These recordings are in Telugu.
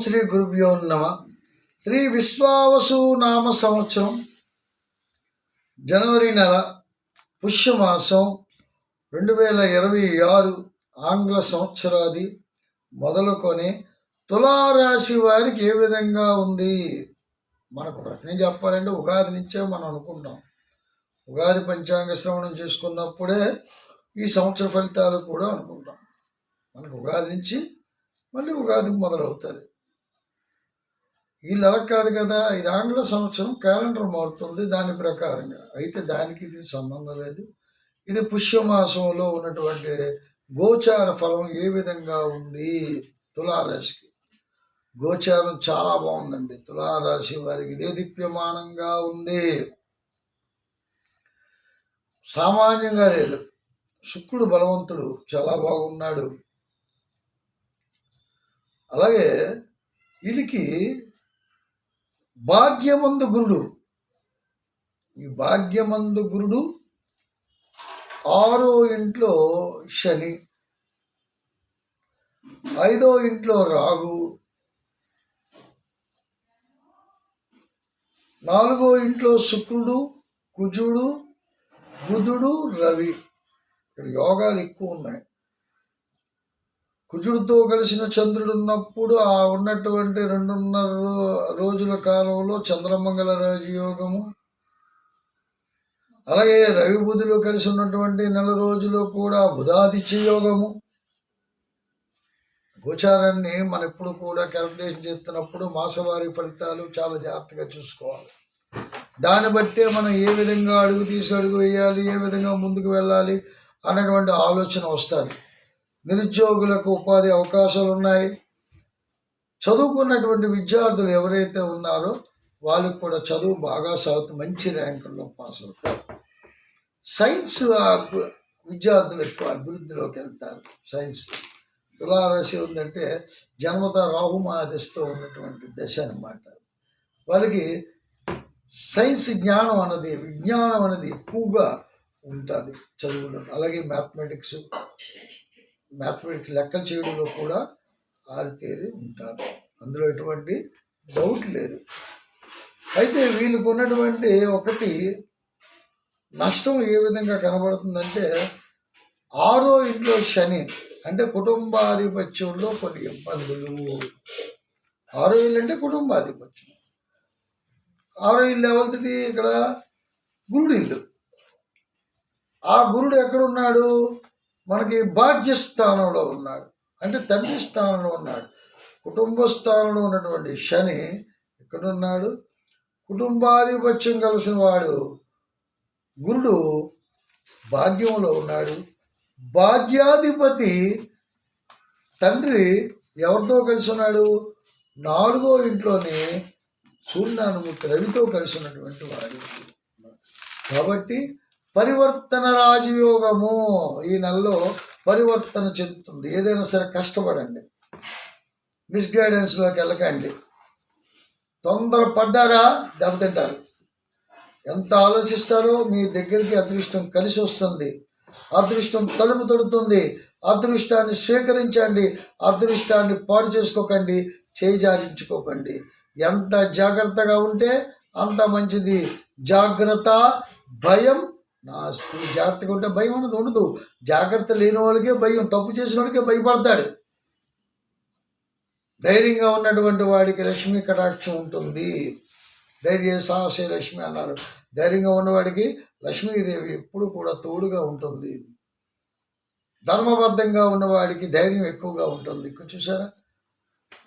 శ్రీ గురుభ్యో నమ. శ్రీ విశ్వావసు నామ సంవత్సరం. జనవరి నెల పుష్యమాసం రెండు వేల ఇరవై ఆరు ఆంగ్ల సంవత్సరాది మొదలుకొని తులారాశి వారికి ఏ విధంగా ఉంది? మనకు ప్రశ్న చెప్పాలంటే ఉగాది నుంచే మనం అనుకుంటాం. ఉగాది పంచాంగ శ్రవణం చేసుకున్నప్పుడే ఈ సంవత్సర ఫలితాలు కూడా అనుకుంటాం. మనకు ఉగాది నుంచి మళ్ళీ ఉగాది మొదలవుతుంది. వీళ్ళు అలా కాదు కదా. ఇది ఆంగ్ల సంవత్సరం క్యాలెండర్ మారుతుంది దాని ప్రకారంగా. అయితే దానికి ఇది సంబంధం లేదు. ఇది పుష్యమాసంలో ఉన్నటువంటి గోచార ఫలం ఏ విధంగా ఉంది? తులారాశికి. గోచారం చాలా బాగుందండి. తులారాశి వారికి ఇదే దిప్యమానంగా ఉంది. సామాన్యంగా లేదు. శుక్రుడు బలవంతుడు చాలా బాగున్నాడు. అలాగే వీళ్ళకి భాగ్యమందు గురుడు. ఈ భాగ్యమందు గురుడు ఆరో ఇంట్లో శని ఐదో ఇంట్లో రాహు నాలుగో ఇంట్లో శుక్రుడు కుజుడు బుధుడు రవి. ఇక్కడ యోగాలు ఎక్కువ ఉన్నాయి. కుజుడితో కలిసిన చంద్రుడు ఉన్నప్పుడు ఆ ఉన్నటువంటి రెండున్నర రో- రోజుల కాలంలో చంద్రమంగళ రాజయోగము. అలాగే రవి బుధులు కలిసి ఉన్నటువంటి నెల రోజులు కూడా బుధాదిత్య యోగము. గోచారాన్ని మనం ఎప్పుడు కూడా క్యాలిక్యులేషన్ చేస్తున్నప్పుడు మాసవారి ఫలితాలు చాలా జాగ్రత్తగా చూసుకోవాలి. దాన్ని బట్టే మనం ఏ విధంగా అడుగు తీసి అడుగు వేయాలి ఏ విధంగా ముందుకు వెళ్ళాలి అన్నటువంటి ఆలోచన వస్తుంది. నిరుద్యోగులకు ఉపాధి అవకాశాలు ఉన్నాయి చదువుకున్నటువంటి విద్యార్థులు ఎవరైతే ఉన్నారో వాళ్ళకి కూడా చదువు బాగా సాగుతుంది మంచి ర్యాంకుల్లో పాస్ అవుతారు. సైన్స్ విద్యార్థులు ఎక్కువ అభివృద్ధిలోకి వెళ్తారు. సైన్స్ తులారాశి ఉందంటే జన్మత రాహుమాదిస్తూ ఉన్నటువంటి దశ అనమాట వాళ్ళకి సైన్స్ జ్ఞానం అన్నది విజ్ఞానం అనేది ఎక్కువగా ఉంటుంది చదువులో. అలాగే మ్యాథమెటిక్స్ మ్యాథమెటిక్స్ లెక్కలు చేయడంలో కూడా ఆరితేరి ఉంటారు. అందులో ఎటువంటి డౌట్ లేదు. అయితే వీళ్ళకు ఉన్నటువంటి ఒకటి నష్టం ఏ విధంగా కనబడుతుందంటే ఆరో ఇంట్లో శని అంటే కుటుంబాధిపత్యంలో కొన్ని ఇబ్బందులు. ఆరో ఇల్లు అంటే కుటుంబాధిపత్యం. ఆరో ఇల్లు ఎవరిది ఇక్కడ గురుడు ఇల్లు ఆ గురుడు ఎక్కడున్నాడు? మనకి బాధ్య స్థానంలో ఉన్నాడు. అంటే తండ్రి స్థానంలో ఉన్నాడు. కుటుంబ స్థానంలో ఉన్నటువంటి శని ఎక్కడున్నాడు? కుటుంబాధిపత్యం కలిసిన వాడు గురుడు భాగ్యంలో ఉన్నాడు. భాగ్యాధిపతి తండ్రి ఎవరితో కలిసి ఉన్నాడు? నాలుగో ఇంట్లోనే సూర్యనారాయణమూర్తి రవితో కలిసి ఉన్నటువంటి వాడు. కాబట్టి పరివర్తన రాజయోగము ఈ నెలలో పరివర్తన చెందుతుంది. ఏదైనా సరే కష్టపడండి. మిస్గైడెన్స్లోకి వెళ్ళకండి. తొందర పడ్డారా దెబ్బతింటారు. ఎంత ఆలోచిస్తారో? మీ దగ్గరికి అదృష్టం కలిసి వస్తుంది. అదృష్టం తలుపు తడుతుంది. అదృష్టాన్ని స్వీకరించండి. అదృష్టాన్ని పాడు చేసుకోకండి. చేజారించుకోకండి ఎంత జాగ్రత్తగా ఉంటే అంత మంచిది. జాగ్రత్త భయం నా జాగ్రత్తగా ఉంటే భయం అనేది ఉండదు. జాగ్రత్త లేని వాళ్ళకే భయం తప్పు చేసిన వాడికే భయపడతాడు. ధైర్యంగా ఉన్నటువంటి వాడికి లక్ష్మి కటాక్షం ఉంటుంది. ధైర్య సాహసే లక్ష్మి అన్నారు. ధైర్యంగా ఉన్నవాడికి లక్ష్మీదేవి ఎప్పుడు కూడా తోడుగా ఉంటుంది. ధర్మబద్ధంగా ఉన్నవాడికి ధైర్యం ఎక్కువగా ఉంటుంది. చూసారా?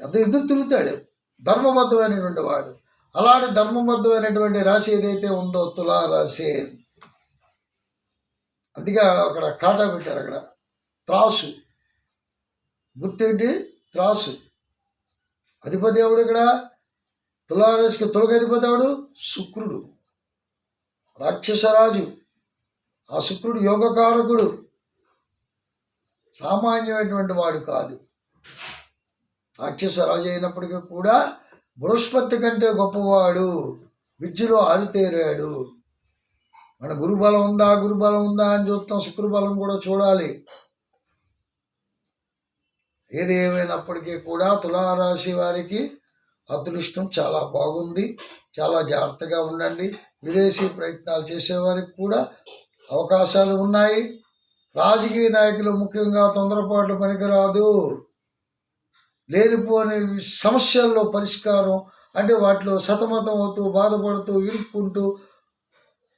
ఎంత ఎదురు తిరుగుతాడు. ధర్మబద్ధమైనటువంటి వాడు. అలాంటి ధర్మబద్ధమైనటువంటి రాశి ఏదైతే ఉందో తులా రాశి అందుకే అక్కడ కాటా పెట్టారు అక్కడ. త్రాసు. గుర్తేంటి? త్రాసు. అధిపతి ఎవడు ఇక్కడ? తులారాశికి తొలగ అధిపతి ఎవడు? శుక్రుడు. రాక్షసరాజు ఆ శుక్రుడు యోగకారకుడు. సామాన్యమైనటువంటి వాడు కాదు. రాక్షసరాజు అయినప్పటికీ కూడా బృహస్పతి కంటే గొప్పవాడు. విద్యలో ఆరితేరాడు. మన గురుబలం ఉందా గురుబలం ఉందా అని చూస్తాం శుక్రబలం కూడా చూడాలి. ఏది ఏమైనప్పటికీ కూడా తులారాశి వారికి అదృష్టం చాలా బాగుంది. చాలా జాగ్రత్తగా ఉండండి. విదేశీ ప్రయత్నాలు చేసేవారికి కూడా అవకాశాలు ఉన్నాయి. రాజకీయ నాయకులు ముఖ్యంగా తొందరపాటు పనికిరాదు. లేనిపోని సమస్యల్లో పరిష్కారం అంటే వాటిలో సతమతం అవుతూ బాధపడుతూ ఇరుక్కుంటూ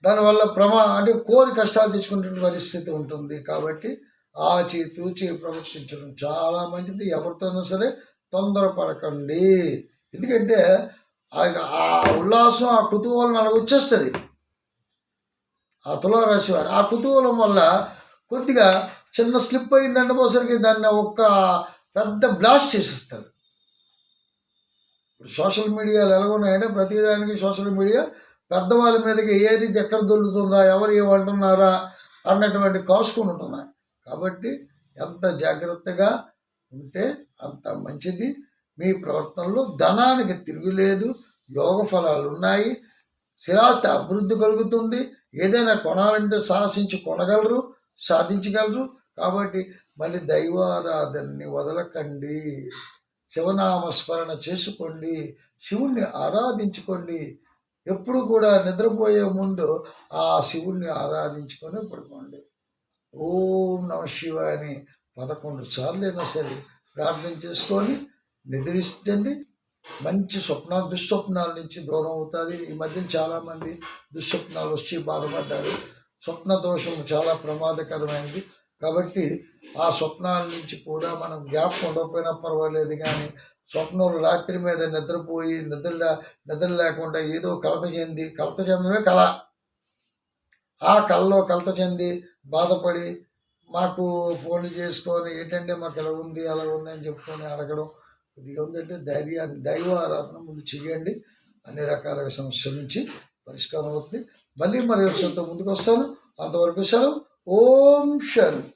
దానివల్ల ప్రమా అంటే కోరి కష్టాలు తెచ్చుకునే పరిస్థితి ఉంటుంది. కాబట్టి ఆచి తూచి ప్రవర్తించడం చాలా మంచిది. ఎవరితోనైనా సరే తొందరపడకండి. ఎందుకంటే ఆ- ఆ ఉల్లాసం ఆ కుతూహలం అలా వచ్చేస్తుంది. ఆ తులారాశి వారు. ఆ కుతూహలం వల్ల కొద్దిగా చిన్న స్లిప్ అయిందంటే పోసరికి దాన్ని ఒక్క పెద్ద బ్లాస్ట్ చేసేస్తారు. ఇప్పుడు సోషల్ మీడియాలు ఎలా ఉన్నాయంటే ప్రతిదానికి సోషల్ మీడియా పెద్దవాళ్ళ మీదకి ఏది ఎక్కడ దొల్లుతుందా ఎవరు ఏమంటున్నారా అన్నటువంటి కాసుకొని ఉంటున్నాయి కాబట్టి ఎంత జాగ్రత్తగా ఉంటే అంత మంచిది. మీ ప్రవర్తనలో ధనానికి తిరుగులేదు యోగ ఫలాలు ఉన్నాయి. స్థిరాస్తి అభివృద్ధి కలుగుతుంది. ఏదైనా కొనాలంటే సాహసించి కొనగలరు సాధించగలరు. కాబట్టి మళ్ళీ దైవారాధనని వదలకండి. శివనామస్మరణ చేసుకోండి. శివుణ్ణి ఆరాధించుకోండి. ఎప్పుడు కూడా నిద్రపోయే ముందు ఆ శివుణ్ణి ఆరాధించుకొని పడుకోండి. ఓం నమ శివ అని పదకొండు సార్లు అయినా సరే ప్రార్థన చేసుకొని నిద్రిస్తండి మంచి స్వప్నాలు దుస్వప్నాల నుంచి దూరం అవుతుంది. ఈ మధ్య చాలామంది దుస్వప్నాలు వచ్చి బాధపడ్డారు. స్వప్న దోషం చాలా ప్రమాదకరమైనది కాబట్టి ఆ స్వప్నాల నుంచి కూడా మనం గ్యాప్ ఉండకపోయినా పర్వాలేదు కానీ స్వప్నంలో రాత్రి మీద నిద్రపోయి నిద్ర నిద్ర లేకుండా ఏదో కలత చెంది కలత చెందమే కళ. ఆ కళలో కలత చెంది బాధపడి మాకు ఫోన్లు చేసుకొని ఏంటంటే మాకు ఎలా ఉంది అలా ఉంది అని చెప్పుకొని అడగడం కొద్దిగా ఉందంటే ధైర్యాన్ని దైవ ఆరాధన ముందు చేయండి అన్ని రకాల సమస్యల నుంచి పరిష్కారం అవుతుంది. మళ్ళీ మరి వచ్చేంత ముందుకు వస్తాను. అంతవరకు సెలవు. ఓం శాంతి